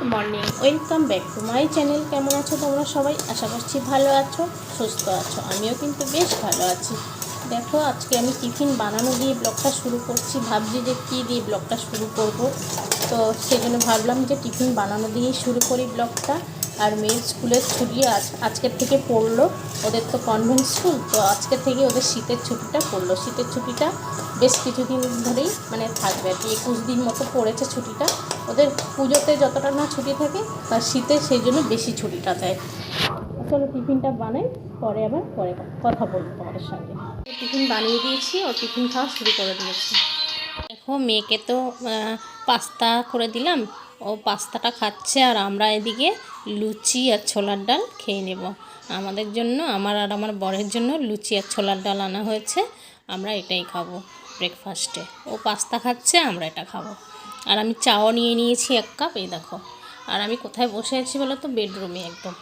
Good morning welcome back to my channel কেমন আছো তোমরা সবাই? আশা করছি ভালো আছো, সুস্থ আছো। আমিও কিন্তু বেশ ভালো আছি। দেখো, আজকে আমি টিফিন বানানো দিয়ে ব্লগটা শুরু করছি। ভাবছি যে কী দিয়ে ব্লগটা শুরু করব। তো সেই জন্য ভাবলাম যে টিফিন বানানো দিয়েই শুরু করি ব্লগটা। আর মেয়ের স্কুলের ছুটি আজ, আজকের থেকে পড়ল। ওদের তো কনভেন্ট স্কুল তো আজকের থেকে ওদের শীতের ছুটিটা পড়ল। শীতের ছুটিটা বেশ কিছুদিন ধরেই মানে থাকবে আর কি। একুশ দিন মতো পড়েছে ছুটিটা। ওদের পুজোতে যতটা না ছুটি থাকে, তার শীতে সেই জন্য বেশি ছুটিটা দেয়। চলো টিফিনটা বানাই, পরে আবার পরে কথা বলব তোমাদের সঙ্গে। টিফিন বানিয়ে দিয়েছি, ও টিফিন খাওয়া শুরু করে দিয়েছি। দেখো, মেয়েকে তো পাস্তা করে দিলাম। ও পাস্তাটা খাচ্ছে আর আমরা এদিকে লুচি আর ছোলার ডাল খেয়ে নেব। আমাদের জন্য, আমার আর আমার বরের জন্য লুচি আর ছোলার ডাল আনা হয়েছে। আমরা এটাই খাব ব্রেকফাস্টে ও পাস্তা খাচ্ছে, আমরা এটা খাব। আর আমি চাও নিয়ে নিয়েছি এক কাপ, এই দেখো। আর আমি কোথায় বসে আছি বলো তো? বেডরুমে একদম।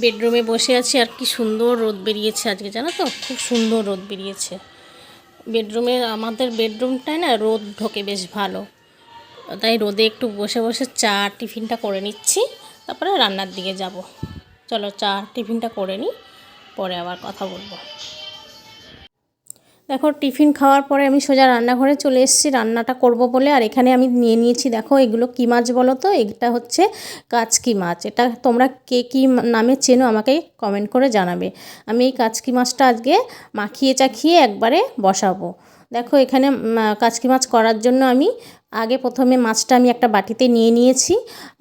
বেডরুমে বসে আছি আর কি সুন্দর রোদ বেরিয়েছে আজকে, জানো তো? খুব সুন্দর রোদ বেরিয়েছে। বেডরুমে, আমাদের বেডরুমটায় না রোদ ঢোকে বেশ ভালো। তাই রোদে একটু বসে বসে চা টিফিনটা করে নিচ্ছি, তারপরে রান্নার দিকে যাব। চলো চা টিফিনটা করে নিই, পরে আবার কথা বলব। দেখো, টিফিন খাওয়ার পরে আমি সোজা রান্নাঘরে চলে এসেছি, রান্নাটা করব বলে। আর এখানে আমি নিয়ে নিয়েছি, দেখো, এগুলো কী মাছ বলো তো? এটা হচ্ছে কাচকি মাছ। এটা তোমরা কে কী নামে চেনো আমাকে কমেন্ট করে জানাবে। আমি এই কাচকি মাছটা আজকে মাখিয়ে চাখিয়ে একবারে বসাবো। দেখো, এখানে কাচকি মাছ করার জন্য আমি আগে প্রথমে মাছটা আমি একটা বাটিতে নিয়ে নিয়েছি।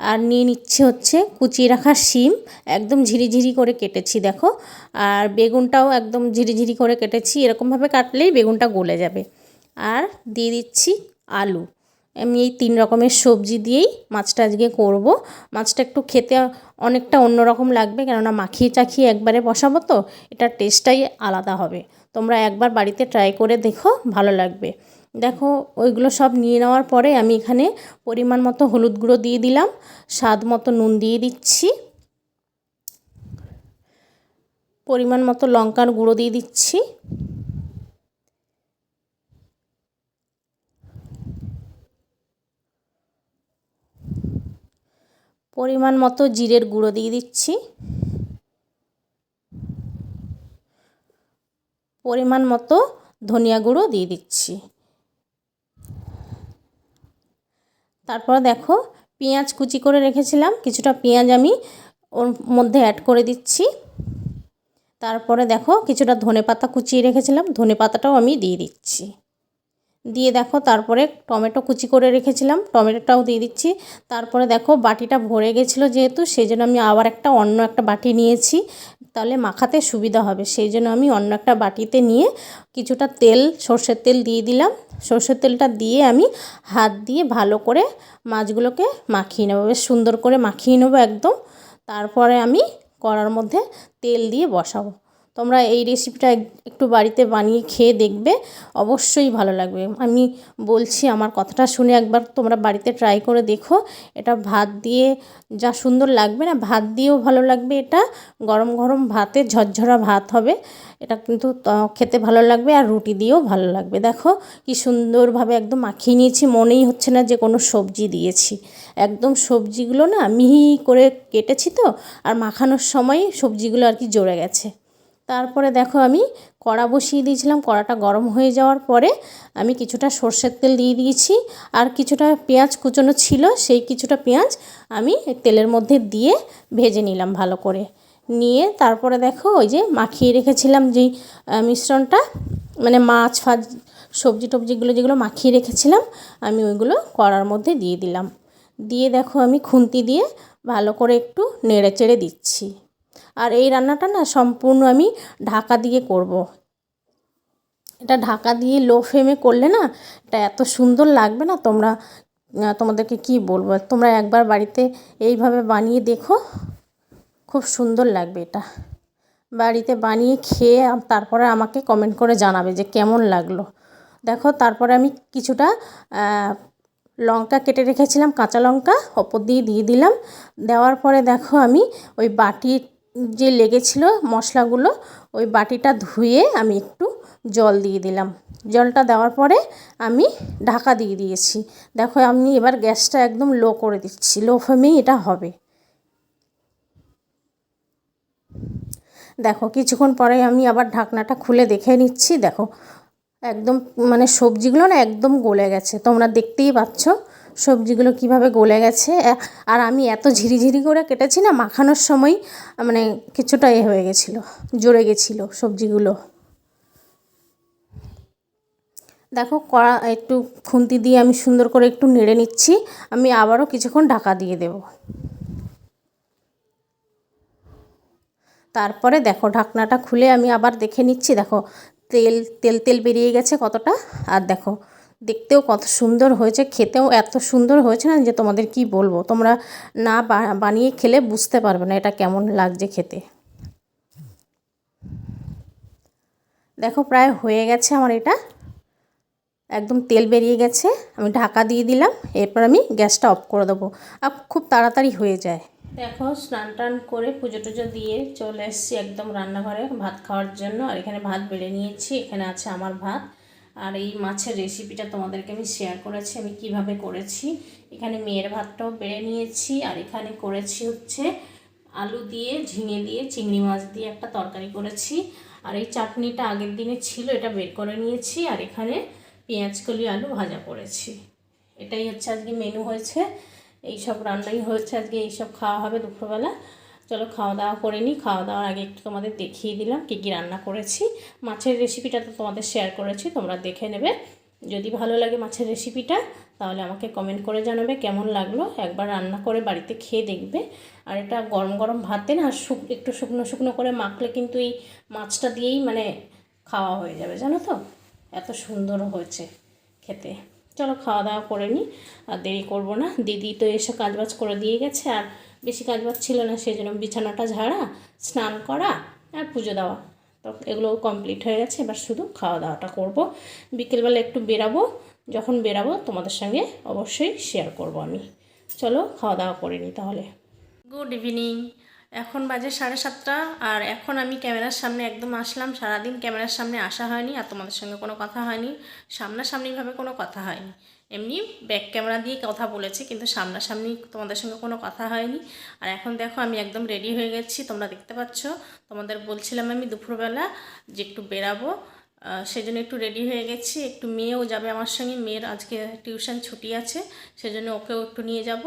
আর নিয়ে নিচ্ছি হচ্ছে কুচিয়ে রাখা শিম। একদম ঝিরিঝিরি করে কেটেছি, দেখো। আর বেগুনটাও একদম ঝিরিঝিরি করে কেটেছি। এরকমভাবে কাটলেই বেগুনটা গলে যাবে। আর দিয়ে দিচ্ছি আলু। আমি এই তিন রকমের সবজি দিয়েই মাছটা আজকে করব। মাছটা একটু খেতে অনেকটা অন্যরকম লাগবে, কেননা মাখিয়ে চাখিয়ে একবারে বসাবো তো, এটার টেস্টটাই আলাদা হবে। তোমরা একবার বাড়িতে ট্রাই করে দেখো, ভালো লাগবে। দেখো, ওইগুলো সব নিয়ে নেওয়ার পরে আমি এখানে পরিমাণ মতো হলুদ গুঁড়ো দিয়ে দিলাম, স্বাদ মতো নুন দিয়ে দিচ্ছি। পরিমাণ মতো লঙ্কার গুঁড়ো দিয়ে দিচ্ছি। পরিমাণ মতো জিরের গুঁড়ো দিয়ে দিচ্ছি। পরিমাণ মতো ধনিয়া গুঁড়ো দিয়ে দিচ্ছি। তারপর দেখো পেঁয়াজ কুচি করে রেখেছিলাম, কিছুটা পেঁয়াজ আমি ওর মধ্যে অ্যাড করে দিচ্ছি। তারপরে দেখো কিছুটা ধনে পাতা কুচিয়ে রেখেছিলাম, ধনে পাতাটাও আমি দিয়ে দিচ্ছি। দিয়ে দেখো তারপরে টমেটো কুচি করে রেখেছিলাম, টমেটোটাও দিয়ে দিচ্ছি। তারপরে দেখো বাটিটা ভরে গেছিল যেহেতু সেই জন্য আমি আবার একটা অন্য একটা বাটি নিয়েছি। তাহলে মাখাতে সুবিধা হবে। সেই জন্য আমি অন্য একটা বাটিতে নিয়ে কিছুটা তেল, সর্ষের তেল দিয়ে দিলাম। সর্ষের তেলটা দিয়ে আমি হাত দিয়ে ভালো করে মাছগুলোকে মাখিয়ে নেব। বেশ সুন্দর করে মাখিয়ে নেব একদম। তারপরে আমি কড়ার মধ্যে তেল দিয়ে বসাবো। তোমরা এই রেসিপিটা একটু বাড়িতে বানিয়ে খেয়ে দেখবে। অবশ্যই ভালো লাগবে। আমি বলছি আমার কথাটা শুনে একবার তোমরা বাড়িতে ট্রাই করে দেখো। এটা ভাত দিয়ে যা সুন্দর লাগবে না, ভাত দিয়েও ভালো লাগবে এটা। গরম গরম ভাতে ঝরঝরা ভাত হবে। এটা কিন্তু খেতে ভালো লাগবে আর রুটি দিয়েও ভালো লাগবে। দেখো কি সুন্দরভাবে একদম মাখিয়ে নিয়েছি। মনেই হচ্ছে না যে কোনো সবজি দিয়েছি। একদম সবজিগুলো না মিহি করে কেটেছি তো, আর মাখানোর সময় সবজিগুলো আর কি জড়ে গেছে। তারপরে দেখো আমি কড়া বসিয়ে দিয়েছিলাম, কড়াটা গরম হয়ে যাওয়ার পরে আমি কিছুটা সর্ষের তেল দিয়ে দিয়েছি আর কিছুটা পেঁয়াজ কুচোনো ছিল, সেই কিছুটা পেঁয়াজ আমি তেলের মধ্যে দিয়ে ভেজে নিলাম ভালো করে। নিয়ে তারপরে দেখো ওই যে মাখিয়ে রেখেছিলাম যেই মিশ্রণটা মানে মাছ ফাজ সবজি টবজিগুলো যেগুলো মাখিয়ে রেখেছিলাম, আমি ওইগুলো কড়ার মধ্যে দিয়ে দিলাম। দিয়ে দেখো আমি খুন্তি দিয়ে ভালো করে একটু নেড়ে চেড়ে দিচ্ছি। আর এই রান্নাটা না সম্পূর্ণ আমি ঢাকা দিয়ে করব। এটা ঢাকা দিয়ে লো ফ্লেমে করলে না এটা এত সুন্দর লাগবে না? তোমরা তোমাদেরকে কি বলব? তোমরা একবার বাড়িতে এইভাবে বানিয়ে দেখো, খুব সুন্দর লাগবে এটা। বাড়িতে বানিয়ে খেয়ে তারপরে আমাকে কমেন্ট করে জানাবে যে কেমন লাগল। দেখো, তারপরে আমি কিছুটা লঙ্কা কেটে রেখেছিলাম, কাঁচা লঙ্কা, ওপর দিয়ে দিয়ে দিলাম। দেওয়ার পরে দেখো আমি ওই বাটির যে লেগেছিল মশলাগুলো, ওই বাটিটা ধুয়ে আমি একটু জল দিয়ে দিলাম। জলটা দেওয়ার পরে আমি ঢাকা দিয়ে দিয়েছি। দেখো, আমি এবার গ্যাসটা একদম লো করে দিচ্ছি। লো ফ্লেমেই এটা হবে। দেখো, কিছুক্ষণ পরে আমি আবার ঢাকনাটা খুলে দেখে নিচ্ছি। দেখো, একদম মানে সবজিগুলো না একদম গলে গেছে। তোমরা দেখতেই পাচ্ছ সবজিগুলো কীভাবে গলে গেছে, আর আমি এত ঝিরিঝিরি করে কেটেছি না, মাখানোর সময় মানে কিছুটা এ হয়ে গেছিল জড়ে গেছিল সবজিগুলো। দেখো, কড়া একটু খুন্তি দিয়ে আমি সুন্দর করে একটু নেড়ে নিচ্ছি, আমি আবারও কিছুক্ষণ ঢাকা দিয়ে দেব। তারপরে দেখো, ঢাকনাটা খুলে আমি আবার দেখে নিচ্ছি, দেখো, তেল তেল তেল বেরিয়ে গেছে কতটা, আর দেখো দেখতেও কত সুন্দর হয়েছে, খেতেও এত সুন্দর হয়েছে না যে তোমাদের কি বলব? তোমরা না বানিয়ে খেলে বুঝতে পারবে না এটা কেমন লাগছে খেতে। দেখো প্রায় হয়ে গেছে আমার এটা। একদম তেল বেরিয়ে গেছে, আমি ঢাকা দিয়ে দিলাম, এরপর আমি গ্যাসটা অফ করে দেবো। আর খুব তাড়াতাড়ি হয়ে যায়। দেখো, স্নান টান করে পুজো টুজো দিয়ে চলে এসেছি একদম রান্নাঘরে ভাত খাওয়ার জন্য। আর এখানে ভাত বেড়ে নিয়েছি, এখানে আছে আমার ভাত। আর এই মাছের রেসিপিটা তোমাদেরকে আমি শেয়ার করেছি, আমি কীভাবে করেছি। এখানে মেয়ের ভাতটাও বেড়ে নিয়েছি, আর এখানে করেছি হচ্ছে আলু দিয়ে, ঝিঙে দিয়ে, চিংড়ি মাছ দিয়ে একটা তরকারি করেছি। আর এই চাটনিটা আগের দিনে ছিল, এটা বের করে নিয়েছি, আর এখানে পেঁয়াজ কলি আলু ভাজা করেছি। এটাই হচ্ছে আজকে মেনু হয়েছে। এই সব রান্নাই হয়েছে আজকে, এইসব খাওয়া হবে দুপুরবেলা। চলো খাওয়া দাওয়া করে নিই। খাওয়া দাওয়ার আগে একটু তোমাদের দেখিয়ে দিলাম কী কী রান্না করেছি। মাছের রেসিপিটা তো তোমাদের শেয়ার করেছি, তোমরা দেখে নেবে। যদি ভালো লাগে মাছের রেসিপিটা তাহলে আমাকে কমেন্ট করে জানাবে কেমন লাগল। একবার রান্না করে বাড়িতে খেয়ে দেখবে। আর এটা গরম গরম ভাতে না শুক, একটু শুকনো শুকনো করে মাখলে কিন্তু এই মাছটা দিয়েই মানে খাওয়া হয়ে যাবে, জানো তো? এত সুন্দর হয়েছে খেতে। চলো খাওয়া দাওয়া করে নিই আর দেরি করব না। দিদি তো এসে কাজবাজ করে দিয়ে গেছে, আর বেশি কাজবাজ ছিল না, সেই জন্য বিছানাটা ঝাড়া, স্নান করা, আর পুজো দেওয়া। তো এগুলো কমপ্লিট হয়ে গেছে, এবার শুধু খাওয়া দাওয়াটা করব। বিকেলবেলা একটু বেরাবো, যখন বেরাবো তোমাদের সঙ্গে অবশ্যই শেয়ার করব আমি। চলো খাওয়া দাওয়া করে নিই তাহলে। গুড ইভিনিং এখন বাজে সাড়ে সাতটা, আর এখন আমি ক্যামেরার সামনে একদম আসলাম। সারাদিন ক্যামেরার সামনে আসা হয়নি, আর তোমাদের সঙ্গে কোনো কথা হয়নি। সামনাসামনিভাবে কোনো কথা হয়নি। এমনি ব্যাক ক্যামেরা দিয়ে কথা বলেছি, কিন্তু সামনাসামনি তোমাদের সঙ্গে কোনো কথা হয়নি। আর এখন দেখো, আমি একদম রেডি হয়ে গেছি, তোমরা দেখতে পাচ্ছ। তোমাদের বলছিলাম আমি দুপুরবেলা যে একটু বেরাবো সেই জন্য একটু রেডি হয়ে গেছি। একটু মেয়েও যাবে আমার সঙ্গে, মেয়ের আজকে টিউশন ছুটি আছে, সেজন্য ওকেও একটু নিয়ে যাব।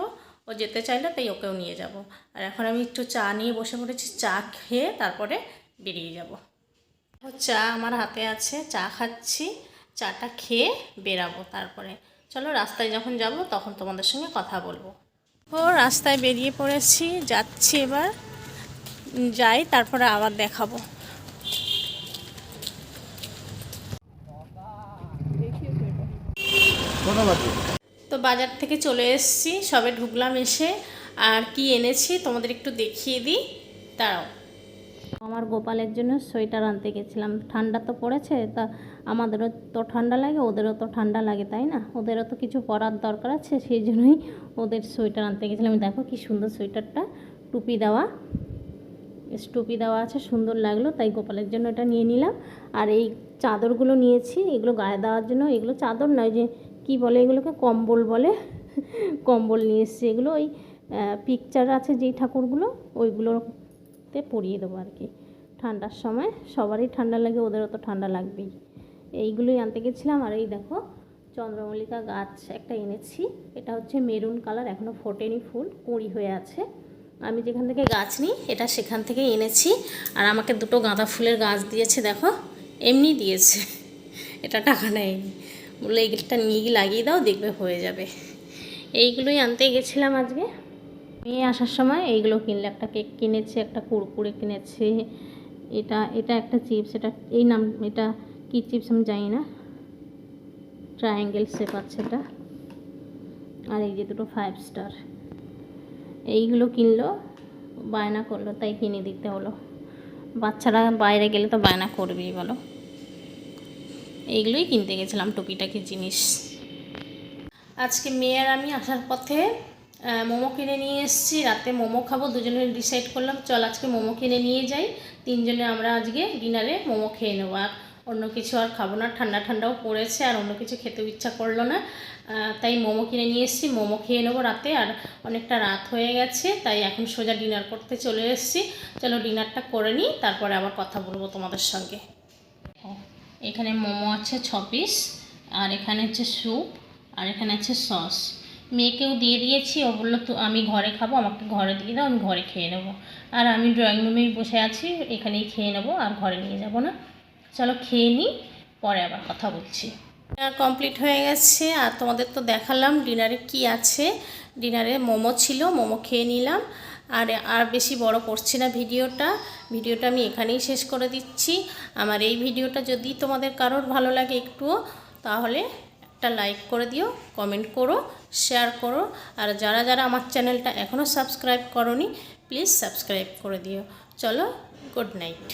ও যেতে চাইলে তাই ওকেও নিয়ে যাব। আর এখন আমি একটু চা নিয়ে বসে পড়েছি, চা খেয়ে তারপরে বেরিয়ে যাব। চা আমার হাতে আছে, চা খাচ্ছি, চাটা খেয়ে বেরাবো তারপরে। চলো, রাস্তায় যখন যাব তখন তোমাদের সঙ্গে কথা বলব। ও রাস্তায় বেরিয়ে পড়েছি, যাচ্ছি এবার। যাই, তারপরে আবার দেখাবো। তো বাজার থেকে চলে এসেছি, সবে ঢুকলাম এসে। আর কি এনেছি তোমাদের একটু দেখিয়ে দিই। তারাও আমার গোপালের জন্য সোয়েটার আনতে গেছিলাম। ঠান্ডা তো পড়েছে, তা আমাদেরও তো ঠান্ডা লাগে, ওদেরও তো ঠান্ডা লাগে, তাই না? ওদেরও তো কিছু পরার দরকার আছে, সেই জন্যই ওদের সোয়েটার আনতে গেছিলাম। দেখো কি সুন্দর সোয়েটারটা, টুপি দেওয়া। টুপি দেওয়া আছে, সুন্দর লাগল, তাই গোপালের জন্য এটা নিয়ে নিলাম। আর এই চাদরগুলো নিয়েছি, এগুলো গায়ে দেওয়ার জন্য, এগুলো চাদর নয় যে কি বলে এগুলোকে? কম্বল বলে। কম্বল নিয়ে এসছি। এগুলো ওই পিকচার আছে যেই ঠাকুরগুলো, ওইগুলোতে পরিয়ে দেবো আর কি। ঠান্ডার সময় সবারই ঠান্ডা লাগে, ওদেরও তো ঠান্ডা লাগবেই। এইগুলোই আনতে গেছিলাম। আর এই দেখো, চন্দ্রমল্লিকা গাছ একটা এনেছি। এটা হচ্ছে মেরুন কালার এখনও ফোটেনি ফুল, কুঁড়ি হয়ে আছে। আমি যেখান থেকে গাছ নিই, এটা সেখান থেকে এনেছি। আর আমাকে দুটো গাঁদা ফুলের গাছ দিয়েছে, দেখো। এমনি দিয়েছে। এটা টাকা নেয়নি। বলে এইটা নিয়ে গিয়ে লাগিয়ে দাও, দেখবে হয়ে যাবে। এইগুলোই আনতে গেছিলাম আজকে। মেয়ে আসার সময় এইগুলো কিনলে, একটা কেক কিনেছে, একটা কুড়কুড়ে কিনেছে, এটা এটা একটা চিপস, এটা, এই নাম, এটা কী চিপস আমি জানি না। ট্রায়াঙ্গেল শেপ আছে এটা। আর এই যে দুটো ফাইভ স্টার এইগুলো কিনলো, বায়না করল, তাই কিনে দিতে হলো। বাচ্চারা বাইরে গেলে তো বায়না করবেই, বলো। এইগুলোই কিনতে গেছিলাম টুকিটাকি জিনিস। আজকে মেয়ের আমি আসার পথে মোমো কিনে নিয়ে এসেছি। রাতে মোমো খাব দুজনে ডিসাইড করলাম, চল আজকে মোমো কিনে নিয়ে যাই। তিনজনে আমরা আজকে ডিনারে মোমো খেয়ে নেব। আর অন্য কিছু আর খাব না, ঠান্ডা ঠান্ডাও পড়েছে, আর অন্য কিছু খেতে ইচ্ছা করল না। তাই মোমো কিনে নিয়ে এসেছি, মোমো খেয়ে নেব রাতে। আর অনেকটা রাত হয়ে গেছে, তাই এখন সোজা ডিনার করতে চলে এসেছি। চলো ডিনারটা করে নিই, তারপরে আবার কথা বলব তোমাদের সঙ্গে। এখানে মোমো আছে ছ পিস, আর এখানে হচ্ছে স্যুপ, আর এখানে আছে সস। মেয়েকেও দিয়ে দিয়েছি, ও বলল, তো আমি ঘরে খাব, আমাকে ঘরে দিয়ে দাও, আমি ঘরে খেয়ে নেব। আর আমি ড্রয়িং রুমেই বসে আছি, এখানেই খেয়ে নেব, আর ঘরে নিয়ে যাব না। চলো খেয়ে নিই, পরে আবার কথা বলছি। কমপ্লিট হয়ে গেছে, আর তোমাদের তো দেখালাম ডিনারে কি আছে। ডিনারে মোমো ছিল, মোমো খেয়ে নিলাম। আর আর বেশি বড় করছি না ভিডিওটা। ভিডিওটা আমি এখানেই শেষ করে দিচ্ছি। আমার এই ভিডিওটা যদি তোমাদের কারোর ভালো লাগে একটুও, তাহলে একটা লাইক করে দিও কমেন্ট করো শেয়ার করো। আর যারা যারা আমার চ্যানেলটা এখনও সাবস্ক্রাইব করনি প্লিজ সাবস্ক্রাইব করে দিও। চলো গুড নাইট